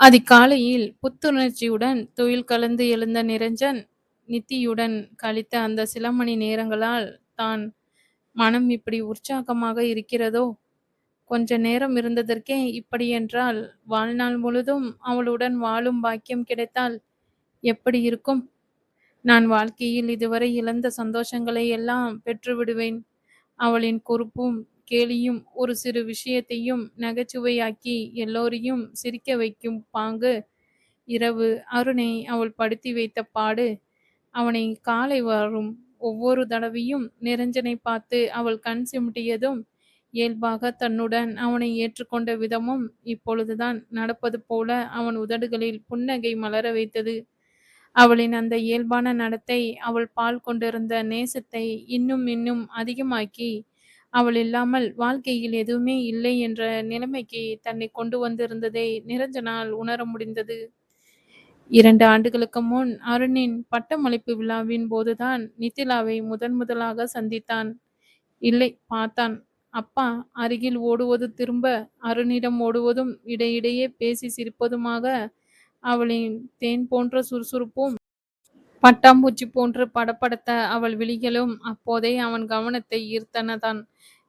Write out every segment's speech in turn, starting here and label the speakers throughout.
Speaker 1: அதிகாலையில் புத்துணர்ச்சியுடன் துயில் கலந்து எழுந்த நிரஞ்சன் நித்தியுடன் கழித்த அந்த சில மணி நேரங்களால் தான் மனம் இப்படி உற்சாகமாக இருக்கிறதோ? கொஞ்ச நேரம் இருந்ததற்கே இப்படி என்றால் வாழ்நாள் முழுதும் அவளுடன் வாழும் பாக்கியம் கிடைத்தால் எப்படி இருக்கும்? நான் வாழ்க்கையில் இதுவரை இழந்த சந்தோஷங்களை எல்லாம் பெற்றுவிடுவேன். அவளின் குறுப்பும் கேலியும் ஒரு சிறு விஷயத்தையும் நகைச்சுவையாக்கி எல்லோரையும் சிரிக்க வைக்கும் பாங்கு இரவு. அருணை அவள் படுத்தி வைத்த பாடு. அவனை காலை வரும் ஒவ்வொரு தடவையும் நிரஞ்சனை பார்த்து அவள் கண் சிமிட்டியதும் இயல்பாக தன்னுடன் அவனை ஏற்றுக்கொண்ட விதமும் இப்பொழுதுதான் நடப்பது போல அவன் உதடுகளில் புன்னகை மலர வைத்தது. அவளின் அந்த இயல்பான நடத்தை அவள் பால் கொண்டிருந்த நேசத்தை இன்னும் இன்னும் அதிகமாக்கி அவள் இல்லாமல் வாழ்க்கையில் எதுவுமே இல்லை என்ற நிலைமைக்கு தன்னை கொண்டு வந்திருந்ததை நிரஞ்சனால் உணர முடிந்தது. இரண்டு ஆண்டுகளுக்கு முன் அருணின் பட்டமளிப்பு விழாவின் போதுதான் நித்திலாவை முதன் முதலாக சந்தித்தான். இல்லை பார்த்தான். அப்பா அருகில் ஓடுவது திரும்ப அருணிடம் ஓடுவதும் இடையிடையே பேசி சிரிப்பதுமாக அவளின் தேன் போன்ற சுறுசுறுப்பும் பட்டாம்பூச்சி போன்று படப்படுத்த அவள் விழிகளும் அப்போதே அவன் கவனத்தை ஈர்த்தனதான்.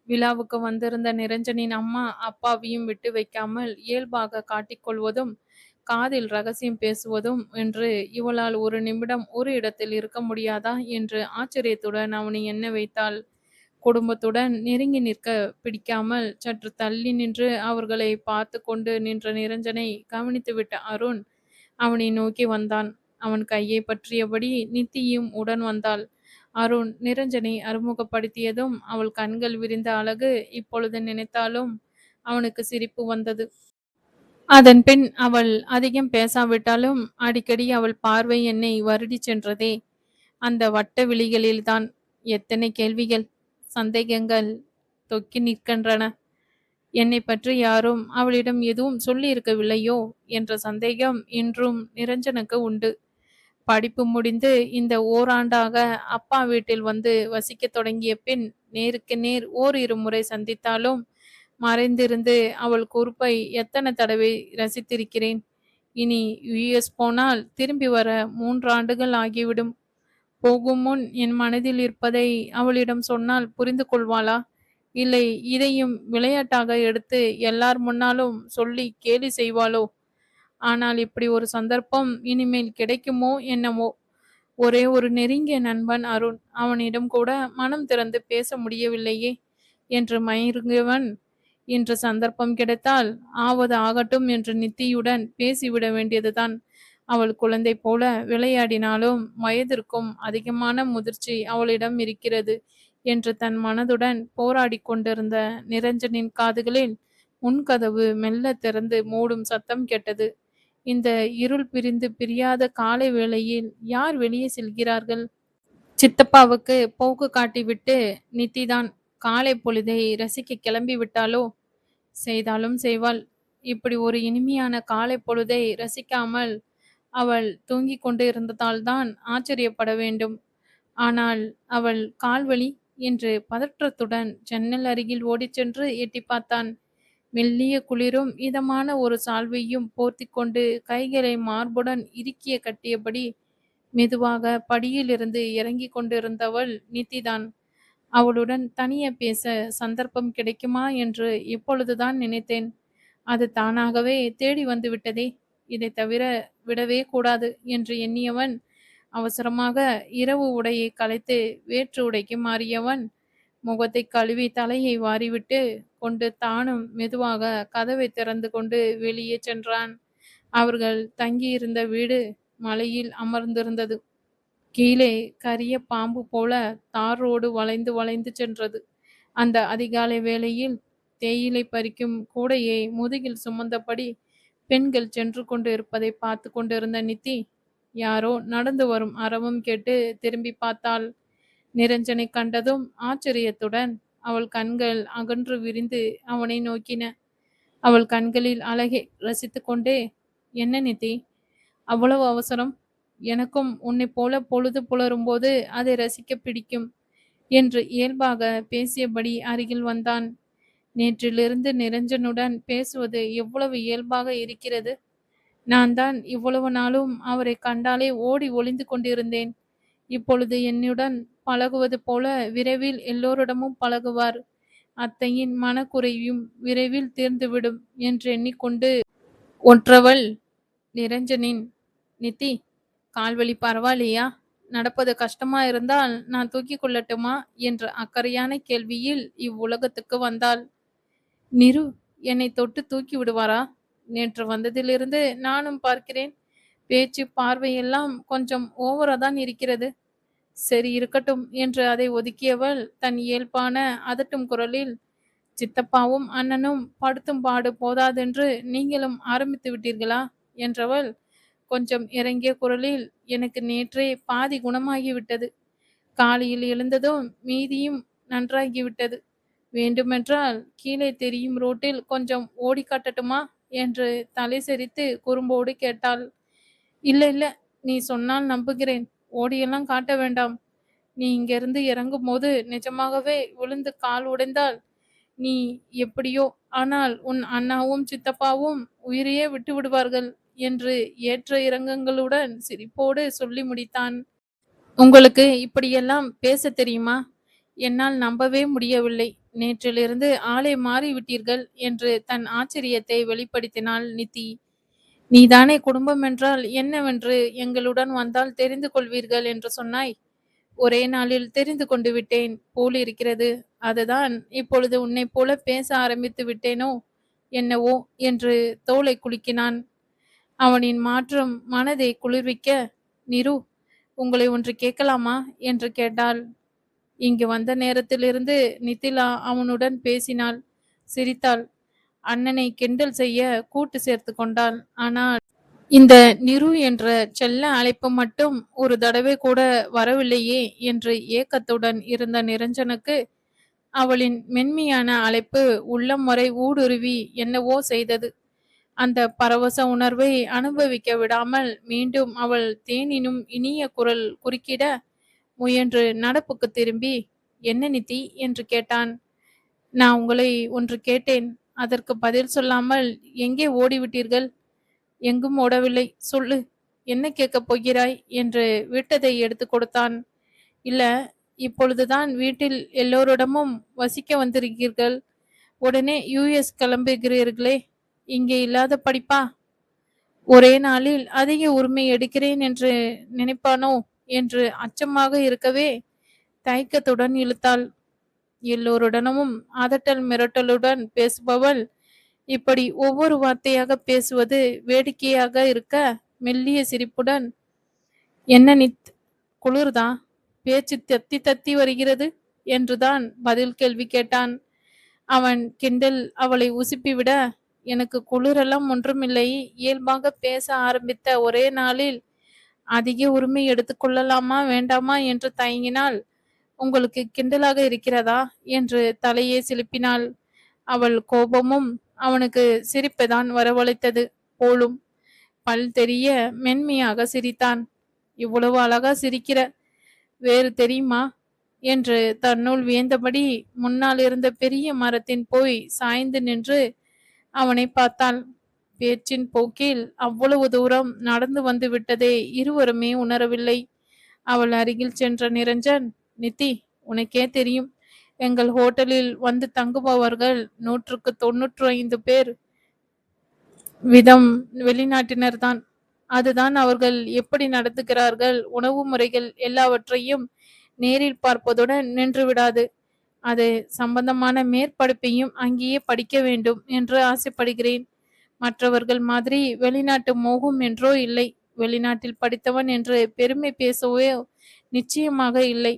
Speaker 1: விழாவுக்கு வந்திருந்த நிரஞ்சனின் அம்மா அப்பாவையும் விட்டு வைக்காமல் இயல்பாக காட்டிக்கொள்வதும் காதில் ரகசியம் பேசுவதும் என்று இவளால் ஒரு நிமிடம் ஒரு இடத்தில் இருக்க முடியாதா என்று ஆச்சரியத்துடன் அவனை எண்ண வைத்தாள். குடும்பத்துடன் நெருங்கி நிற்க பிடிக்காமல் சற்று தள்ளி நின்று அவர்களை பார்த்து கொண்டு நின்ற நிரஞ்சனை கவனித்துவிட்ட அருண் அவனை நோக்கி வந்தான். அவன் கையை பற்றியபடி நித்தியும் உடன் வந்தாள். அருண் நிரஞ்சனை அறிமுகப்படுத்தியதும் அவள் கண்கள் விரிந்த அழகு இப்பொழுது நினைத்தாலும் அவனுக்கு சிரிப்பு வந்தது. அதன் பின் அவள் அதிகம் பேசாவிட்டாலும் அடிக்கடி அவள் பார்வை என்னை வருடி சென்றதே. அந்த வட்ட விழிகளில்தான் எத்தனை கேள்விகள் சந்தேகங்கள் தொக்கி நிற்கின்றன. என்னை பற்றி யாரும் அவளிடம் எதுவும் சொல்லி இருக்கவில்லையோ என்ற சந்தேகம் இன்றும் நிரஞ்சனுக்கு உண்டு. படிப்பு முடிந்து இந்த ஓராண்டாக அப்பா வீட்டில் வந்து வசிக்க தொடங்கிய பின் நேருக்கு நேர் ஓரிரு முறை சந்தித்தாலும் மறைந்திருந்து அவள் குறிப்பை எத்தனை தடவை ரசித்திருக்கிறேன். இனி யுஎஸ் போனால் திரும்பி வர மூன்று ஆண்டுகள் ஆகிவிடும். போகும் முன் என் மனதில் இருப்பதை அவளிடம் சொன்னால் புரிந்து கொள்வாளா? இல்லை இதையும் விளையாட்டாக எடுத்து எல்லார் முன்னாலும் சொல்லி கேலி செய்வாளோ? ஆனால் இப்படி ஒரு சந்தர்ப்பம் இனிமேல் கிடைக்குமோ என்னமோ ஒரே ஒரு நெருங்கிய நண்பன் அருண். அவனிடம் கூட மனம் திறந்து பேச முடியவில்லையே என்று மயங்குவன் இன்று சந்தர்ப்பம் கிடைத்தால் ஆவது ஆகட்டும் என்று நித்தியுடன் பேசிவிட வேண்டியதுதான். அவள் குழந்தை போல விளையாடினாலும் வயதிற்கும் அதிகமான முதிர்ச்சி அவளிடம் இருக்கிறது என்று தன் மனதுடன் போராடி கொண்டிருந்த நிரஞ்சனின் காதுகளில் முன்கதவு மெல்ல திறந்து மூடும் சத்தம் கேட்டது. இந்த இருள் பிரிந்து பிரியாத காலை வேளையில் யார் வெளியே செல்கிறார்கள்? சித்தப்பாவுக்கு போக்கு காட்டிவிட்டு நித்திதான் காலை பொழுதை ரசிக்க கிளம்பி விட்டாலோ செய்தாலும் செய்வாள். இப்படி ஒரு இனிமையான காலை பொழுதை ரசிக்காமல் அவள் தூங்கிக் கொண்டு இருந்ததால்தான் ஆச்சரியப்பட வேண்டும். ஆனால் அவள் கால்வழி என்று பதற்றத்துடன் ஜன்னல் அருகில் ஓடிச் சென்று எட்டி பார்த்தான். மெல்லிய குளிரும் இதமான ஒரு சால்வையும் போர்த்தி கொண்டு கைகளை மார்புடன் இறுக்கிய கட்டியபடி மெதுவாக படியிலிருந்து இறங்கி கொண்டிருந்தவள் நித்திதான். அவளுடன் தனிய பேச சந்தர்ப்பம் கிடைக்குமா என்று இப்பொழுதுதான் நினைத்தேன். அது தானாகவே தேடி வந்து விட்டதே. இதை தவிர விடவே கூடாது என்று எண்ணியவன் அவசரமாக இரவு உடையை கலைத்து வேற்று உடைக்கு மாறியவன் முகத்தை கழுவி தலையை வாரிவிட்டு கொண்டு தானும் மெதுவாக கதவை திறந்து கொண்டு வெளியே சென்றான். அவர்கள் தங்கியிருந்த வீடு மலையில் அமர்ந்திருந்தது. கீழே கரிய பாம்பு போல தார் ரோடு வளைந்து வளைந்து சென்றது. அந்த அதிகாலை வேளையில் தேயிலை பறிக்கும் கூடையை முதுகில் சுமந்தபடி பெண்கள் சென்று கொண்டு இருப்பதை பார்த்து கொண்டிருந்த நித்தி யாரோ நடந்து வரும் அறவும் கேட்டு திரும்பி பார்த்தாள். நிரஞ்சனை கண்டதும் ஆச்சரியத்துடன் அவள் கண்கள் அகன்று விரிந்து அவனை நோக்கின. அவள் கண்களில் அழகை ரசித்து கொண்டே என்ன நிதி? அவ்வளவு அவசரம்? எனக்கும் உன்னை போல பொழுது புலரும் போது அதை ரசிக்க பிடிக்கும் என்று இயல்பாக பேசியபடி அருகில் வந்தான். நேற்றிலிருந்து நிரஞ்சனுடன் பேசுவது எவ்வளவு இயல்பாக இருக்கிறது? நான் தான் இவ்வளவு நாளும் அவரை கண்டாலே ஓடி ஒளிந்து கொண்டிருந்தேன். இப்பொழுது என்னுடன் பழகுவது போல விரைவில் எல்லோரிடமும் பழகுவார். அத்தையின் மனக்குறையும் விரைவில் தீர்ந்துவிடும் என்று எண்ணிக்கொண்டு ஒற்றவள் நிரஞ்சனின் நித்தி கால்வழி பரவாயில்லையா? நடப்பது கஷ்டமா இருந்தால் நான் தூக்கிக் கொள்ளட்டுமா? என்ற அக்கறையான கேள்வியில் இவ்வுலகத்துக்கு வந்தாள். நிரு என்னை தொட்டு தூக்கி விடுவாரா? நேற்று வந்ததிலிருந்து நானும் பார்க்கிறேன். பேச்சு பார்வையெல்லாம் கொஞ்சம் ஓவரா தான் இருக்கிறது. சரி இருக்கட்டும் என்று அதை ஒதுக்கியவள் தன் இயல்பான அதட்டும் குரலில் சித்தப்பாவும் அண்ணனும் படுத்தும் பாடு போதாதென்று நீங்களும் ஆரம்பித்து விட்டீர்களா? என்றவள் கொஞ்சம் இறங்கிய குரலில் எனக்கு நேற்றே பாதி குணமாகிவிட்டது காலையில் எழுந்ததும் மீதியும் நன்றாகிவிட்டது வேண்டுமென்றால் கீழே தெரியும் ரோட்டில் கொஞ்சம் ஓடி காட்டட்டுமா? என்று தலை சரித்து குறும்போடு கேட்டாள். இல்ல இல்ல நீ சொன்னால் நம்புகிறேன். ஓடியெல்லாம் காட்ட வேண்டாம். நீ இங்கிருந்து இறங்கும் போது நிஜமாகவே விழுந்து கால் உடைந்தால் நீ எப்படியோ ஆனால் உன் அண்ணாவும் சித்தப்பாவும் உயிரையே விட்டு விடுவார்கள் என்று ஏற்ற இறங்கங்களுடன் சிரிப்போடு சொல்லி முடித்தான். உங்களுக்கு இப்படியெல்லாம் பேச தெரியுமா? என்னால் நம்பவே முடியவில்லை. நேற்றிலிருந்து ஆளை மாறிவிட்டீர்கள் என்று தன் ஆச்சரியத்தை வெளிப்படுத்தினாள் நிதி நீதானே குடும்பம் என்றால் என்னவென்று எங்களுடன் வந்தால் தெரிந்து கொள்வீர்கள் என்று சொன்னாய். ஒரே நாளில் தெரிந்து கொண்டு விட்டேன் போல் இருக்கிறது. அதுதான் இப்பொழுது உன்னை போல பேச ஆரம்பித்து விட்டேனோ என்னவோ என்று தோலை குலுக்கினான். அவனின் மாற்றம் மனதை குளிர்விக்க நிரு உங்களை ஒன்று கேட்கலாமா? என்று கேட்டாள். இங்கு வந்த நேரத்திலிருந்து நித்திலா அவனுடன் பேசினாள். சிரித்தாள். அண்ணனை கிண்டல் செய்ய கூட்டு சேர்த்து கொண்டாள். ஆனால் இந்த நிரு என்ற செல்ல அழைப்பு மட்டும் ஒரு தடவை கூட வரவில்லையே என்று ஏக்கத்துடன் இருந்த நிரஞ்சனுக்கு அவளின் மென்மையான அழைப்பு உள்ளம் வரை ஊடுருவி என்னவோ செய்தது. அந்த பரவச உணர்வை அனுபவிக்க விடாமல் மீண்டும் அவள் தேனினும் இனிய குரல் குறுக்கிட முயன்று நடப்புக்கு திரும்பி என்ன நித்தி என்று கேட்டான். நான் உங்களை ஒன்று கேட்டேன். அதற்கு பதில் சொல்லாமல் எங்கே ஓடிவிட்டீர்கள்? எங்கும் ஓடவில்லை. சொல்லு. என்ன கேட்கப் போகிறாய்? என்று விட்டதை எடுத்து கொடுத்தான். இல்ல இப்பொழுதுதான் வீட்டில் எல்லோரிடமும் வசிக்க வந்திருக்கீர்கள் உடனே யூஎஸ் கிளம்புகிறீர்களே. இங்கே இல்லாத படிப்பா? ஒரே நாளில் அதிக உரிமை எடுக்கிறேன் என்று நினைப்பானோ? என்று அச்சமாக இருக்கவே தயக்கத்துடன் இழுத்தாள். எல்லோருடனும் அதட்டல் மிரட்டலுடன் பேசுபவள் இப்படி ஒவ்வொரு வார்த்தையாக பேசுவது வேடிக்கையாக இருக்க மெல்லிய சிரிப்புடன் என்ன நித் குளிர்தா? பேச்சு தத்தி தத்தி வருகிறது? என்றுதான் பதில் கேள்வி கேட்டான். அவன் கிண்டல் அவளை உசுப்பிவிட எனக்கு குளிரெல்லாம் ஒன்றுமில்லை. இயல்பாக பேச ஆரம்பித்த ஒரே நாளில் அதிக உரிமை எடுத்துக்கொள்ளலாமா வேண்டாமா? என்று தயங்கினாள். உங்களுக்கு கிண்டலாக இருக்கிறதா? என்று தலையே சிலுப்பினாள். அவள் கோபமும் அவனுக்கு சிரிப்பைதான் வரவழைத்தது போலும். பல் தெரிய மென்மையாக சிரித்தான். இவ்வளவு அழகா சிரிக்கிற. வேறு தெரியுமா? என்று தன்னுள் வியந்தபடி முன்னால் இருந்த பெரிய மரத்தின் போய் சாய்ந்து நின்று அவனை பார்த்தாள். பேச்சின் போக்கில் அவ்வளவு தூரம் நடந்து வந்து விட்டதை இருவருமே உணரவில்லை. அவள் அருகில் சென்ற நிரஞ்சன் நித்தி உனக்கே தெரியும். எங்கள் ஹோட்டலில் வந்து தங்குபவர்கள் நூற்றுக்கு தொன்னூற்று ஐந்து பேர். விதம் வெளிநாட்டினர் தான். அதுதான் அவர்கள் எப்படி நடத்துகிறார்கள் உணவு முறைகள் எல்லாவற்றையும் நேரில் பார்ப்பதுடன் நின்று விடாது அது சம்பந்தமான மேற்படிப்பையும் அங்கேயே படிக்க வேண்டும் என்று ஆசைப்படுகிறேன். மற்றவர்கள் மாதிரி வெளிநாட்டு மோகம் என்றோ இல்லை. வெளிநாட்டில் படித்தவன் என்று பெருமை பேசவோ நிச்சயமாக இல்லை.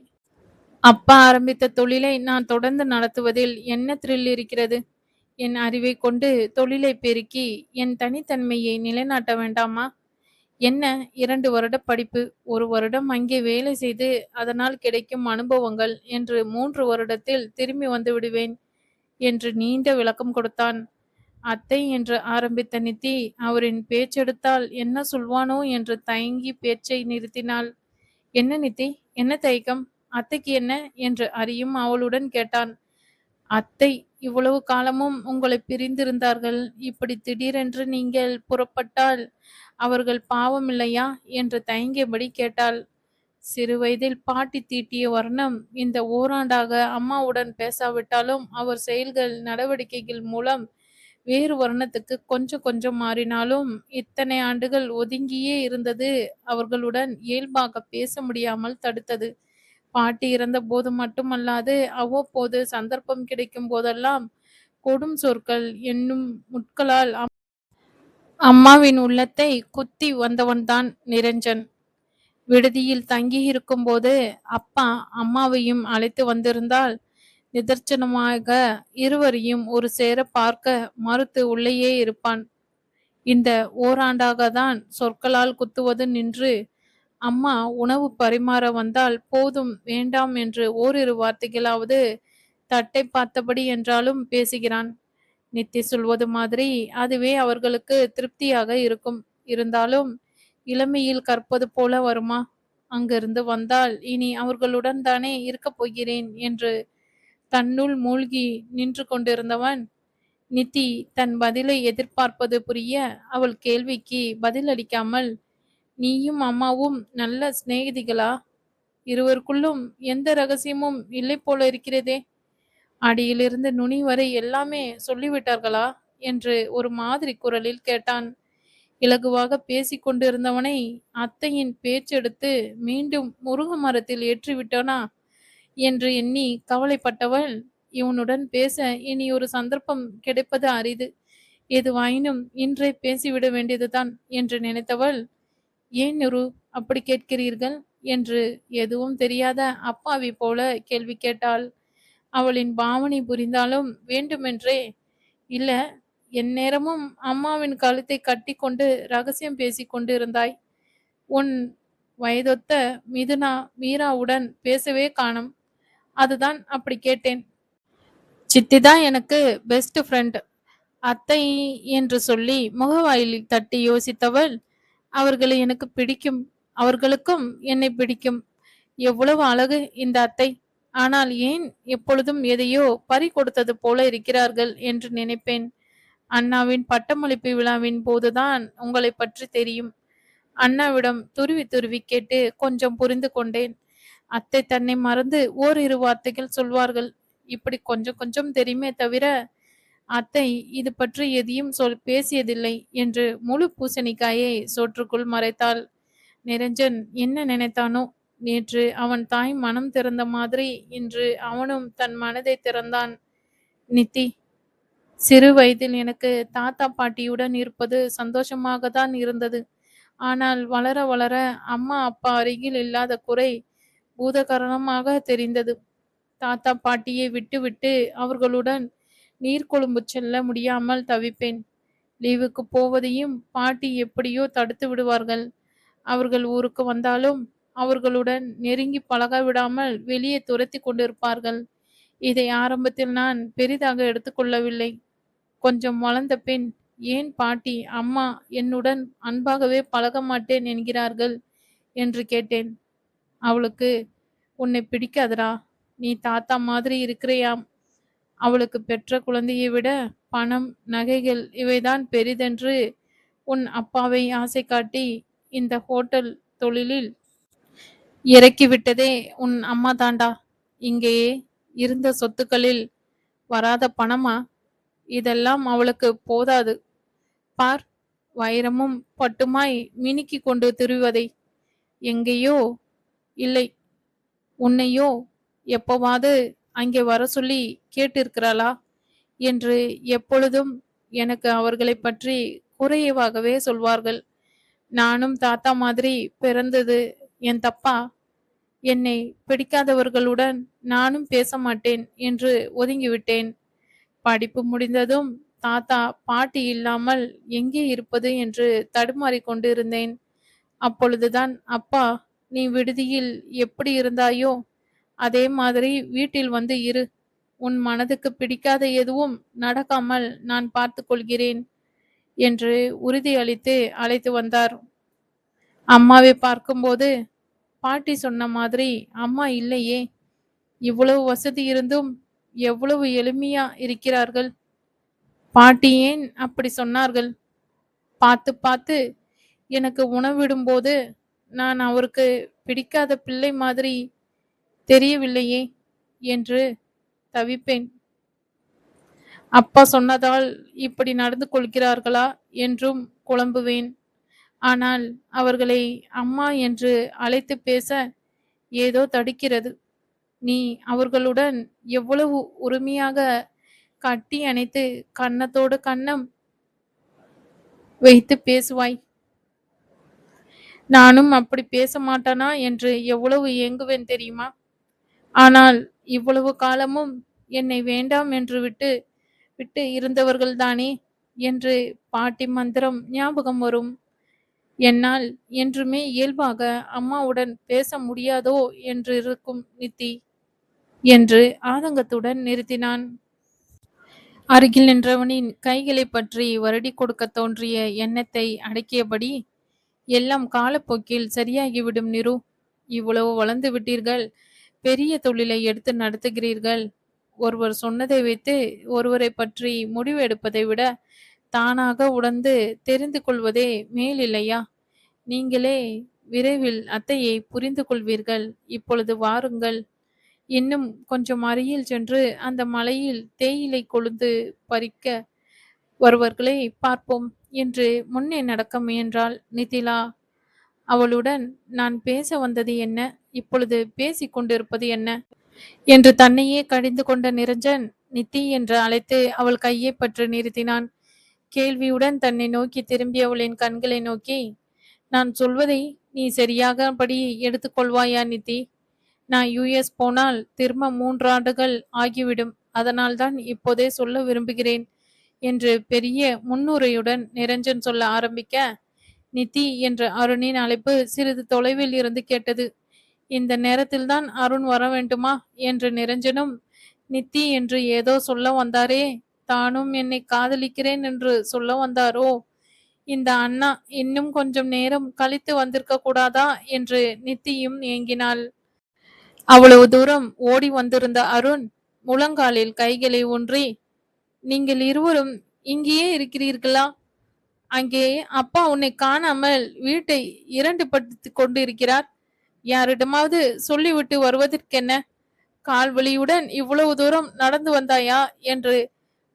Speaker 1: அப்பா ஆரம்பித்த தொழிலை நான் தொடர்ந்து நடத்துவதில் என்ன த்ரில் இருக்கிறது? என் அறிவை கொண்டு தொழிலை பெருக்கி என் தனித்தன்மையை நிலைநாட்ட வேண்டாமா? என்ன? இரண்டு வருட படிப்பு ஒரு வருடம் அங்கே வேலை செய்து அதனால் கிடைக்கும் அனுபவங்கள் என்று மூன்று வருடத்தில் திரும்பி வந்து விடுவேன் என்று நீண்ட விளக்கம் கொடுத்தான். அத்தை என்று ஆரம்பித்த நித்தி அவரின் பேச்செடுத்தால் என்ன சொல்வானோ என்று தயங்கி பேச்சை நிறுத்தினாள். என்ன நித்தி? என்ன தயக்கம்? அத்தைக்கு என்ன என்று அறியும் அவளுடன் கேட்டான். அத்தை இவ்வளவு காலமும் உங்களை பிரிந்திருந்தார்கள். இப்படி திடீரென்று நீங்கள் புறப்பட்டால் அவர்கள் பாவம் இல்லையா என்று தயங்கியபடி கேட்டாள். சிறுவயதில் பாட்டி தீட்டிய வர்ணம் இந்த ஓராண்டாக அம்மாவுடன் பேசாவிட்டாலும் அவர் செயல்கள் நடவடிக்கைகள் மூலம் வேறு வர்ணத்துக்கு கொஞ்சம் கொஞ்சம் மாறினாலும் இத்தனை ஆண்டுகள் ஒதுங்கியே இருந்தது அவர்களுடன் இயல்பாக பேச முடியாமல் தடுத்தது. பாட்டி இறந்த போது மட்டுமல்லாது அவ்வப்போது சந்தர்ப்பம் கிடைக்கும் போதெல்லாம் கொடும் சொற்கள் என்னும் முட்களால் அம்மாவின் உள்ளத்தை குத்தி வந்தவன்தான் நிரஞ்சன். விடுதியில் தங்கி இருக்கும்போது அப்பா அம்மாவையும் அழைத்து வந்திருந்தால் நிதர்சனமாக இருவரையும் ஒரு சேர பார்க்க மறுத்து உள்ளேயே இருப்பான். இந்த ஓராண்டாக தான் சொற்களால் குத்துவது நின்று அம்மா உணவு பரிமாற வந்தால் போதும் வேண்டாம் என்று ஓரிரு வார்த்தைகளாவது தட்டை பார்த்தபடி என்றாலும் பேசுகிறான். நித்தி சொல்வது மாதிரி அதுவே அவர்களுக்கு திருப்தியாக இருக்கும். இருந்தாலும் இளமையில் கற்பது போல வருமா? அங்கிருந்து வந்தால் இனி அவர்களுடன் தானே இருக்கப் போகிறேன் என்று தன்னுள் மூழ்கி நின்று கொண்டிருந்தவன். நித்தி தன் பதிலை எதிர்பார்ப்பது புரிய அவள் கேள்விக்கு பதிலளிக்காமல் நீயும் அம்மாவும் நல்ல சிநேகிதிகளா? இருவருக்குள்ளும் எந்த ரகசியமும் இல்லை போல இருக்கிறதே. அடியிலிருந்து நுனி வரை எல்லாமே சொல்லிவிட்டார்களா? என்று ஒரு மாதிரி குரலில் கேட்டான். இலகுவாக பேசிக் கொண்டிருந்தவனை அத்தையின் பேச்செடுத்து மீண்டும் முருக மரத்தில் ஏற்றிவிட்டானா? என்று எண்ணி கவலைப்பட்டவள் இவனுடன் பேச இனி ஒரு சந்தர்ப்பம் கிடைப்பது அரிது. எதுவாயினும் இன்றே பேசிவிட வேண்டியதுதான் என்று நினைத்தவள் ஏன் நுரு அப்படி கேட்கிறீர்கள்? என்று எதுவும் தெரியாத அப்பாவி போல கேள்வி கேட்டாள். அவளின் பாவனை புரிந்தாலும் வேண்டுமென்றே இல்ல எந்நேரமும் அம்மாவின் கழுத்தை கட்டி கொண்டு ரகசியம் பேசி கொண்டு இருந்தாய் உன் வயதொத்த மிதுனா மீராவுடன் பேசவே காணும். அதுதான் அப்படி கேட்டேன். சித்தி தான் எனக்கு பெஸ்ட் ஃப்ரெண்ட் அத்தை என்று சொல்லி முகவாயிலில் தட்டி யோசித்தவள் அவர்களை எனக்கு பிடிக்கும். அவர்களுக்கும் என்னை பிடிக்கும். எவ்வளவு அழகு இந்த அத்தை. ஆனால் ஏன் எப்பொழுதும் எதையோ பறி கொடுத்தது போல இருக்கிறார்கள் என்று நினைப்பேன். அண்ணாவின் பட்டமளிப்பு விழாவின் போதுதான் உங்களை பற்றி தெரியும். அண்ணாவிடம் துருவி துருவி கேட்டு கொஞ்சம் புரிந்து கொண்டேன். அத்தை தன்னை மறந்து ஓரிரு வார்த்தைகள் சொல்வார்கள். இப்படி கொஞ்சம் கொஞ்சம் தெரியுமே தவிர அத்தை இது பற்றி எதையும் சொல் பேசியதில்லை என்று முழு பூசணிக்காயை சோற்றுக்குள் மறைத்தாள். நிரஞ்சன் என்ன நினைத்தானோ? நேற்று அவன் தாய் மனம் திறந்த மாதிரி இன்று அவனும் தன் மனதை திறந்தான். நித்தி சிறு வயதில் எனக்கு தாத்தா பாட்டியுடன் இருப்பது சந்தோஷமாக தான் இருந்தது. ஆனால் வளர வளர அம்மா அப்பா அருகில் இல்லாத குறை பூதகரணமாக தெரிந்தது. தாத்தா பாட்டியை விட்டுவிட்டு அவர்களுடன் நீர்கொழும்பு செல்ல முடியாமல் தவிப்பேன். லீவுக்கு போவதையும் பாட்டி எப்படியோ தடுத்து விடுவார்கள். அவர்கள் ஊருக்கு வந்தாலும் அவர்களுடன் நெருங்கி பழக விடாமல் வெளியே துரத்தி கொண்டிருப்பார்கள். இதை ஆரம்பத்தில் நான் பெரிதாக எடுத்துக்கொள்ளவில்லை. கொஞ்சம் வளர்ந்த பின் ஏன் பாட்டி? அம்மா என்னுடன் அன்பாகவே பழக மாட்டேன் என்கிறார்கள் என்று கேட்டேன். அவளுக்கு உன்னை பிடிக்காதரா நீ தாத்தா மாதிரி இருக்கிறியாம். அவளுக்கு பெற்ற குழந்தையை விட பணம் நகைகள் இவைதான் பெரிதென்று உன் அப்பாவை ஆசை காட்டி இந்த ஹோட்டல் தொழிலில் இறக்கிவிட்டதே உன் அம்மா தாண்டா. இங்கேயே இருந்த சொத்துக்களில் வராத பணமா? இதெல்லாம் அவளுக்கு போதாது. பார் வைரமும் பட்டுமாய் மினுக்கி கொண்டு திருவதை எங்கேயோ? இல்லை. உன்னையோ எப்போவாது அங்கே வர சொல்லி கேட்டிருக்கிறாளா? என்று எப்பொழுதும் எனக்கு அவர்களை பற்றி குறைவாகவே சொல்வார்கள். நானும் தாத்தா மாதிரி பிறந்தது என் தப்பா? என்னை பிடிக்காதவர்களுடன் நானும் பேச மாட்டேன் என்று ஒதுங்கிவிட்டேன். படிப்பு முடிந்ததும் தாத்தா பாட்டி இல்லாமல் எங்கே இருப்பது என்று தடுமாறிக் கொண்டிருந்தேன். அப்பொழுதுதான் அப்பா நீ விடுதியில் எப்படி இருந்தாயோ அதே மாதிரி வீட்டில் வந்து இரு. உன் மனதுக்கு பிடிக்காத எதுவும் நடக்காமல் நான் பார்த்து கொள்கிறேன் என்று உறுதியளித்து அழைத்து வந்தார். அம்மாவை பார்க்கும்போது பாட்டி சொன்ன மாதிரி அம்மா இல்லையே இவ்வளவு வசதி இருந்தும் எவ்வளவு எளிமையா இருக்கிறார்கள். பாட்டி ஏன் அப்படி சொன்னார்கள்? பார்த்து பார்த்து எனக்கு உணவிடும்போது நான் அவருக்கு பிடிக்காத பிள்ளை மாதிரி தெரியவில்லையே என்று தவிப்பேன். அப்பா சொன்னதால் இப்படி நடந்து கொள்கிறார்களா என்றும் குழம்புவேன். ஆனால் அவர்களை அம்மா என்று அழைத்து பேச ஏதோ தடுக்கிறது. நீ அவர்களுடன் எவ்வளவு உரிமையாக கட்டி அணைத்து கன்னத்தோடு கன்னம் வைத்து பேசுவாய்? நானும் அப்படி பேச மாட்டானா என்று எவ்வளவு ஏங்குவேன் தெரியுமா? ஆனால் இவ்வளவு காலமும் என்னை வேண்டாம் என்று விட்டு விட்டு இருந்தவர்கள்தானே என்று பாட்டி மந்திரம் ஞாபகம் வரும். என்னால் என்றுமே இயல்பாக அம்மாவுடன் பேச முடியாதோ என்று இருக்கும் நித்தி என்று ஆதங்கத்துடன் நிறுத்தினான். அருகில் நின்றவனின் கைகளை பற்றி வருடி கொடுக்க தோன்றிய எண்ணத்தை அடக்கியபடி எல்லாம் காலப்போக்கில் சரியாகிவிடும் நிரு. இவ்வளவு வளர்ந்து விட்டீர்கள். பெரிய தொழிலை எடுத்து நடத்துகிறீர்கள். ஒருவர் சொன்னதை வைத்து ஒருவரை பற்றி முடிவு எடுப்பதை விட தானாக உணர்ந்து தெரிந்து கொள்வதே மேல் இல்லையா? நீங்களே விரைவில் அத்தையை புரிந்து கொள்வீர்கள். இப்பொழுது வாருங்கள். இன்னும் கொஞ்சம் அருகில் சென்று அந்த மலையில் தேயிலை கொழுந்து பறிக்க வருவர்களை பார்ப்போம். என்று முன்னே நடக்க முயன்றாள் நிதிலா அவளுடன் நான் பேச வந்தது என்ன? இப்பொழுது பேசிக் கொண்டிருப்பது என்ன என்று தன்னையே கடிந்து கொண்ட நிரஞ்சன் நித்தி என்று அழைத்து அவள் கையை பற்றி நிறுத்தினான். கேள்வியுடன் தன்னை நோக்கி திரும்பியவளின் கண்களை நோக்கி நான் சொல்வதை நீ சரியாகபடி எடுத்துக்கொள்வாயா நித்தி? நான் யுஎஸ் போனால் திரும்ப மூன்றாண்டுகள் ஆகிவிடும். அதனால்தான் இப்போதே சொல்ல விரும்புகிறேன் என்று பெரிய முன்னுரையுடன் நிரஞ்சன் சொல்ல ஆரம்பிக்க நித்தி என்ற அருணின் அழைப்பு சிறிது தொலைவில் இருந்து கேட்டது. இந்த நேரத்தில்தான் அருண் வர வேண்டுமா? என்று நிரஞ்சனும் நித்தி என்று ஏதோ சொல்ல வந்தாரே தானும் என்னை காதலிக்கிறேன் என்று சொல்ல வந்தாரோ? இந்த அண்ணா இன்னும் கொஞ்சம் நேரம் கழித்து வந்திருக்க கூடாதா? என்று நித்தியும் ஏங்கினாள். அவ்வளவு தூரம் ஓடி வந்திருந்த அருண் முழங்காலில் கைகளை ஊன்றி நீங்கள் இருவரும் இங்கேயே இருக்கிறீர்களா? அங்கே அப்பா உன்னை காணாமல் வீட்டை இரண்டு படுத்தி கொண்டு இருக்கிறார் யாரிடமாவது சொல்லிவிட்டு வருவதற்கென்ன? கால் வலியுடன் இவ்வளவு தூரம் நடந்து வந்தாயா? என்று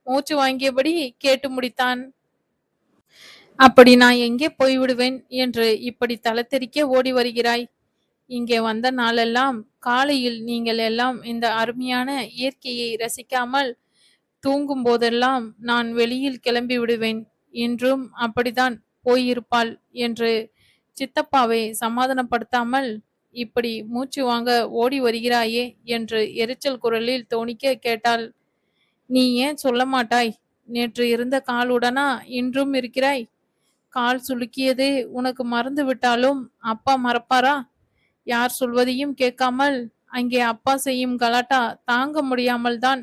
Speaker 1: மூச்சு வாங்கியபடி கேட்டு முடித்தான். அப்படி நான் எங்கே போய்விடுவேன்? என்று இப்படி தளத்தெறிக்க ஓடி வருகிறாய். இங்கே வந்த நாளெல்லாம் காலையில் நீங்கள் எல்லாம் இந்த அருமையான இயற்கையை ரசிக்காமல் தூங்கும் போதெல்லாம் நான் வெளியில் கிளம்பி விடுவேன். இன்றும் அப்படித்தான் போயிருப்பாள் என்று சித்தப்பாவை சமாதானப்படுத்தாமல் இப்படி மூச்சு வாங்க ஓடி வருகிறாயே என்று எரிச்சல் குரலில் தோணிக்க கேட்டாள். நீ ஏன் சொல்ல மாட்டாய்? நேற்று இருந்த காலுடனா இன்றும் இருக்கிறாய்? கால் சுலுக்கியது உனக்கு மறந்து விட்டாலும் அப்பா மறப்பாரா? யார் சொல்வதையும் கேட்காமல் அங்கே அப்பா செய்யும் கலாட்டா தாங்க முடியாமல் தான்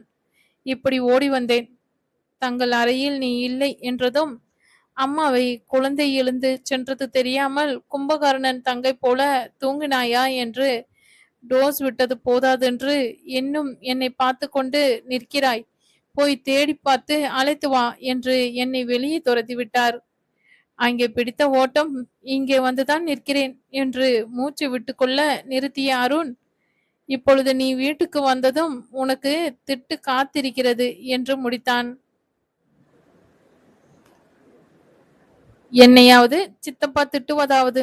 Speaker 1: இப்படி ஓடி வந்தேன். தங்கள் அறையில் நீ இல்லை என்றதும் அம்மாவை குழந்தை எழுந்து சென்றது தெரியாமல் கும்பகர்ணன் தங்கை போல தூங்கினாயா என்று டோஸ் விட்டது போதாதென்று இன்னும் என்னை பார்த்து கொண்டு நிற்கிறாய். போய் தேடி பார்த்து அழைத்து வா என்று என்னை வெளியே துரத்தி விட்டார். அங்கே பிடித்த ஓட்டம் இங்கே வந்துதான் நிற்கிறேன் என்று மூச்சு விட்டுக்கொள்ள நிறுத்திய அருண் இப்பொழுது நீ வீட்டுக்கு வந்ததும் உனக்கு திட்டு காத்திருக்கிறது என்று முடித்தான். என்னையாவது சித்தப்பா திட்டுவதாவது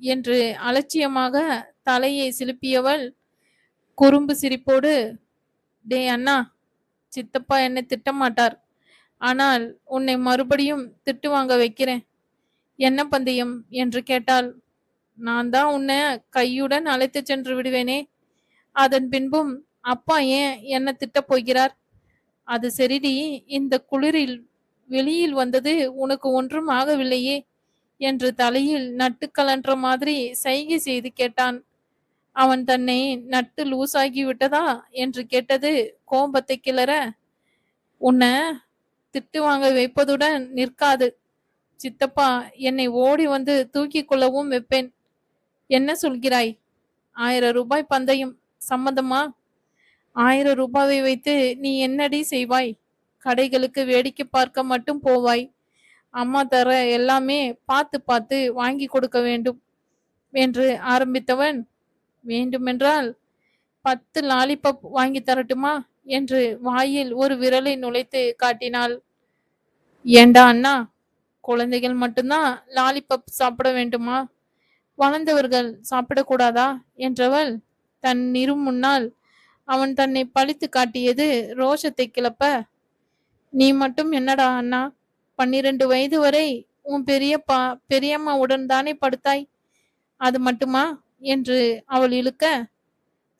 Speaker 1: என்று அலட்சியமாக தலையை சிலுப்பியவள் குறும்பு சிரிப்போடு டே அண்ணா சித்தப்பா என்னை திட்டமாட்டார். ஆனால் உன்னை மறுபடியும் திட்டு வாங்க வைக்கிறேன். என்ன பந்தயம்? என்று கேட்டாள். நான் தான் உன்னை கையுடன் அழைத்து சென்று விடுவேனே. அதன் பின்பும் அப்பா ஏன் என்ன திட்டப் போகிறார்? அது சரிடி இந்த குளிரில் வெளியில் வந்தது உனக்கு ஒன்றும் ஆகவில்லையே என்று தலையில் நட்டு கலன்ற மாதிரி சைகை செய்து கேட்டான். அவன் தன்னை நட்டு லூசாகி விட்டதா? என்று கேட்டது கோபத்தை கிளற உன்னை திட்டு வாங்க வைப்பதுடன் நிற்காது. சித்தப்பா என்னை ஓடி வந்து தூக்கி கொள்ளவும் வைப்பேன். என்ன சொல்கிறாய்? ஆயிரம் ரூபாய் பந்தயம். சம்மந்தமா? ஆயிரம் ரூபாவை வைத்து நீ என்னடி செய்வாய்? கடைகளுக்கு வேடிக்கை பார்க்க மட்டும் போவாய். அம்மா தர எல்லாமே பார்த்து பார்த்து வாங்கி கொடுக்க வேண்டும் என்று ஆரம்பித்தவன் வேண்டுமென்றால் பத்து லாலிபப் வாங்கி தரட்டுமா? என்று வாயில் ஒரு விரலை நுழைத்து காட்டினாள். ஏண்டா அண்ணா குழந்தைகள் மட்டும்தான் லாலிபப் சாப்பிட வேண்டுமா? வளர்ந்தவர்கள் சாப்பிடக்கூடாதா? என்றவள் தன் இரு முன்னால் அவன் தன்னை பழித்து காட்டியது ரோஷத்தை கிளப்ப நீ மட்டும் என்னடா அண்ணா? பன்னிரண்டு வயது வரை உன் பெரியப்பா பெரியம்மாவுடன் தானே படுத்தாய்? அது மட்டுமா? என்று அவள் இழுக்க.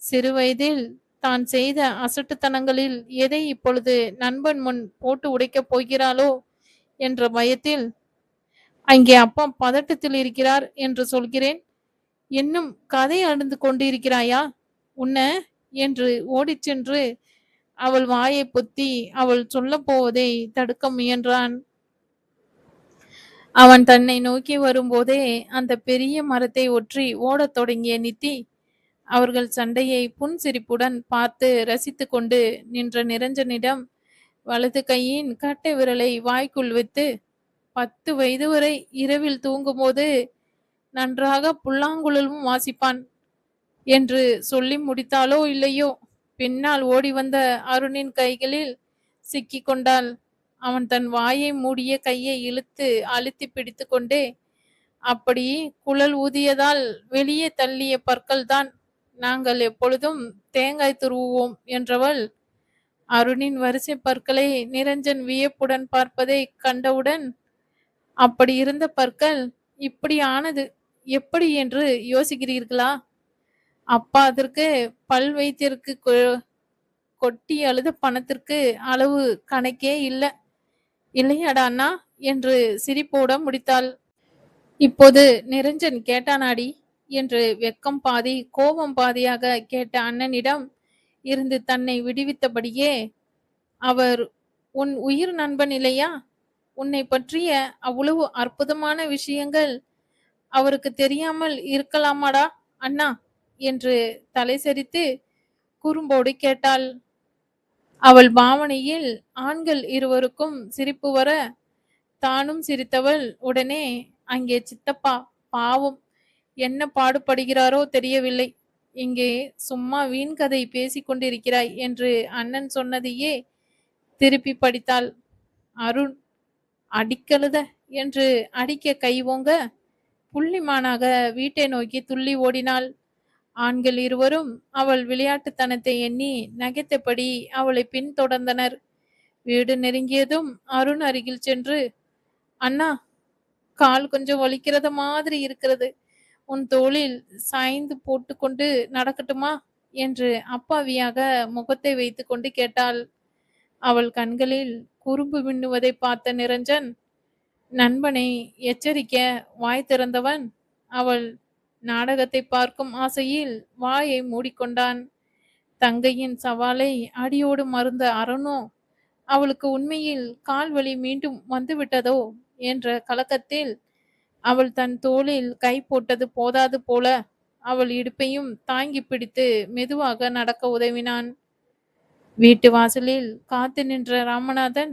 Speaker 1: சிறு வயதில் தான் செய்த அசட்டுத்தனங்களில் எதை இப்பொழுது நண்பன் முன் போட்டு உடைக்கப் போகிறாளோ என்ற பயத்தில் அங்கே அப்பா பதட்டத்தில் இருக்கிறார் என்று சொல்கிறேன். இன்னும் கதை அழுந்து கொண்டிருக்கிறாயா? உன்ன? என்று ஓடிச் சென்று அவள் வாயை பொத்தி அவள் சொல்ல போவதை தடுக்க முயன்றான். அவன் தன்னை நோக்கி வரும்போதே அந்த பெரிய மரத்தை ஒற்றி ஓடத் தொடங்கிய நித்தி அவர்கள் சண்டையை புன்சிரிப்புடன் பார்த்து ரசித்து கொண்டு நின்ற நிரஞ்சனிடம் வலது கையின் கட்டை விரலை வாய்க்குள் வைத்து பத்து வயது வரை இரவில் தூங்கும்போது நன்றாக புல்லாங்குழலும் வாசிப்பான் என்று சொல்லி முடித்தாலோ இல்லையோ? பின்னால் ஓடி வந்த அருணின் கைகளில் சிக்கி கொண்டாள் அவன் தன் வாயை மூடிய கையை இழுத்து அழுத்தி பிடித்து கொண்டே அப்படி குழல் ஊதியதால் வெளியே தள்ளிய பற்கள் தான் நாங்கள் எப்பொழுதும் தேங்காய் துருவுவோம் என்றவள் அருணின் வரிசை பற்களை நிரஞ்சன் வியப்புடன் பார்ப்பதை கண்டவுடன் அப்படி இருந்த பற்கள் இப்படி ஆனது எப்படி என்று யோசிக்கிறீர்களா? அப்பா அதற்கு பல் வைத்தியருக்கு கொ- கொட்டி அழுத பணத்திற்கு அளவு கணக்கே இல்லை. இல்லையாடா அண்ணா என்று சிரிப்போட முடித்தாள். இப்போது நிரஞ்சன் கேட்டானாடி? என்று வெக்கம் பாதி கோபம் பாதியாக கேட்ட அண்ணனிடம் இருந்து தன்னை விடுவித்தபடியே அவர் உன் உயிர் நண்பன் இல்லையா? உன்னை பற்றிய அவ்வளவு அற்புதமான விஷயங்கள் அவருக்கு தெரியாமல் இருக்கலாமாடா அண்ணா? என்று தலைசரித்து குறும்போடு கேட்டாள். அவள் பாவனையில் ஆண்கள் இருவருக்கும் சிரிப்பு வர தானும் சிரித்தவள். உடனே அங்கே சித்தப்பா பாவம் என்ன பாடுபடுகிறாரோ தெரியவில்லை. இங்கே சும்மா வீண் கதை பேசிக் கொண்டிருக்கிறாய் என்று அண்ணன் சொன்னதையே திருப்பி படித்தாள். அருண் அடிக்கழுத என்று அடிக்க கை ஓங்க புள்ளிமானாக வீட்டை நோக்கி துள்ளி ஓடினாள். ஆண்கள் இருவரும் அவள் விளையாட்டுத்தனத்தை எண்ணி நகைத்தபடி அவளை பின்தொடர்ந்தனர். வீடு நெருங்கியதும் அருண் அருகில் சென்று அண்ணா கால் கொஞ்சம் வலிக்கிறத மாதிரி இருக்கிறது. உன் தோளில் சாய்ந்து போட்டுக்கொண்டு நடக்கட்டுமா? என்று அப்பாவியாக முகத்தை வைத்துக்கொண்டு கேட்டாள். அவள் கண்களில் குறும்பு மின்னுவதை பார்த்த நிரஞ்சன் நண்பனை எச்சரிக்க வாய் திறந்தவன். அவள் நாடகத்தை பார்க்கும் ஆசையில் வாயை மூடிக்கொண்டான். தங்கையின் சவாலை அடியோடு மறந்த அருணோ அவளுக்கு உண்மையில் கால்வலி மீண்டும் வந்துவிட்டதோ என்ற கலக்கத்தில் அவள் தன் தோளில் கை போட்டது போதாது போல அவள் இடுப்பையும் தாங்கி பிடித்து மெதுவாக நடக்க உதவினான். வீட்டு வாசலில் காத்து நின்ற ராமநாதன்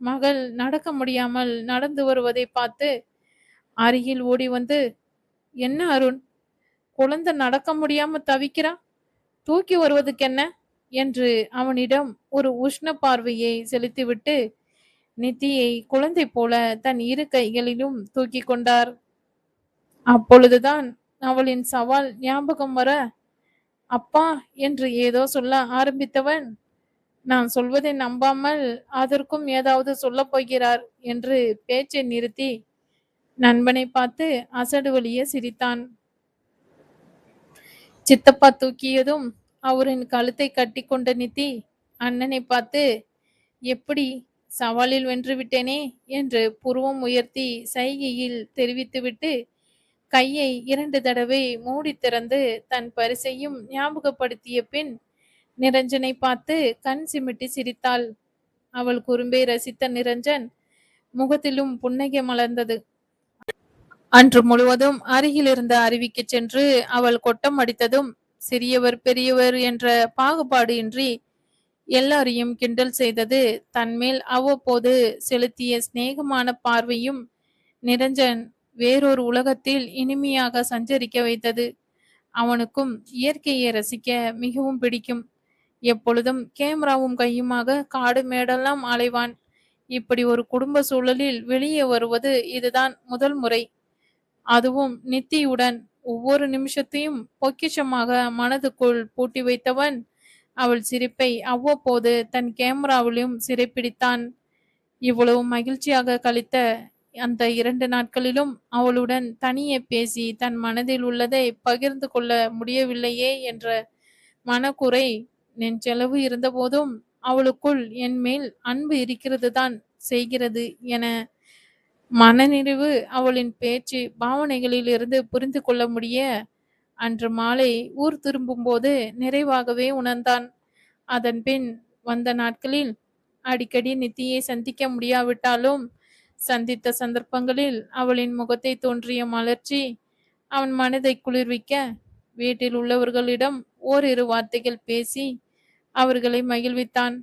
Speaker 1: மகள் நடக்க முடியாமல் நடந்து வருவதை பார்த்து அருகில் ஓடி வந்து என்ன அருண் குழந்தை நடக்க முடியாம தவிக்கிறா? தூக்கி வருவதுக்கு என்ன என்று அவனிடம் ஒரு உஷ்ண பார்வையை செலுத்திவிட்டு நித்தியை குழந்தை போல தன் இரு கைகளிலும் தூக்கி கொண்டார். அப்பொழுதுதான் அவளின் சவால் ஞாபகம் வர அப்பா என்று ஏதோ சொல்ல ஆரம்பித்தவன் நான் சொல்வதை நம்பாமல் அதற்கும் ஏதாவது சொல்ல போகிறார் என்று பேச்சை நிறுத்தி நண்பனை பார்த்து அசடு வழியே சிரித்தான். சித்தப்பா தூக்கியதும் அவரின் கழுத்தை கட்டி கொண்ட நித்தி அண்ணனை பார்த்து எப்படி சவாலில் வென்று விட்டேனே என்று புருவம் உயர்த்தி சைகையில் தெரிவித்துவிட்டு கையை இரண்டு தடவை மூடி திறந்து தன் பரிசையும் ஞாபகப்படுத்திய பின் நிரஞ்சனை பார்த்து கண் சிமிட்டி சிரித்தாள். அவள் குறும்பை ரசித்த நிரஞ்சன் முகத்திலும் புன்னகை மலர்ந்தது. அன்று முழுவதும் அருகில் இருந்த அருவிக்கு சென்று அவள் கொட்டம் அடித்ததும் சிறியவர் பெரியவர் என்ற பாகுபாடு இன்றி எல்லாரையும் கிண்டல் செய்தது தன்மேல் அவ்வப்போது செலுத்திய சிநேகமான பார்வையும் நிரஞ்சன் வேறொரு உலகத்தில் இனிமையாக சஞ்சரிக்க வைத்தது. அவனுக்கும் இயற்கையை ரசிக்க மிகவும் பிடிக்கும். எப்பொழுதும் கேமராவும் கையுமாக காடு மேடெல்லாம் அலைவான். இப்படி ஒரு குடும்ப சூழலில் வெளியே வருவது இதுதான் முதல் முறை. அதுவும் நித்தியுடன் ஒவ்வொரு நிமிஷத்தையும் பொக்கிஷமாக மனதுக்குள் பூட்டி வைத்தவன் அவள் சிரிப்பை அவ்வப்போது தன் கேமராவிலும் சிறைப்பிடித்தான். இவ்வளவு மகிழ்ச்சியாக கழித்த அந்த இரண்டு நாட்களிலும் அவளுடன் தனியே பேசி தன் மனதில் உள்ளதை பகிர்ந்து கொள்ள முடியவில்லையே என்ற மனக்குறை நெஞ்செலவு இருந்தபோதும் அவளுக்குள் என் மேல் அன்பு இருக்கிறது தான் செய்கிறது என மனநிறைவு அவளின் பேச்சு பாவனைகளில் இருந்து புரிந்து கொள்ள முடிய அன்று மாலை ஊர் திரும்பும்போது நிறைவாகவே உணர்ந்தான். அதன் பின் வந்த நாட்களில் அடிக்கடி நித்தியை சந்திக்க முடியாவிட்டாலும் சந்தித்த சந்தர்ப்பங்களில் அவளின் முகத்தை தோன்றிய மலர்ச்சி அவன் மனதை குளிர்விக்க வீட்டில் உள்ளவர்களிடம் ஓரிரு வார்த்தைகள் பேசி அவர்களை மகிழ்வித்தான்.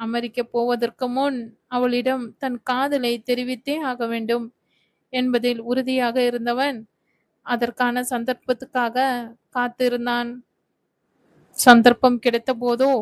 Speaker 1: அமெரிக்க போவதற்கு முன் அவளிடம் தன் காதலை தெரிவித்தே ஆக வேண்டும் என்பதில் உறுதியாக இருந்தவன் அதற்கான சந்தர்ப்பத்துக்காக காத்திருந்தான். சந்தர்ப்பம் கிடைத்த போதோ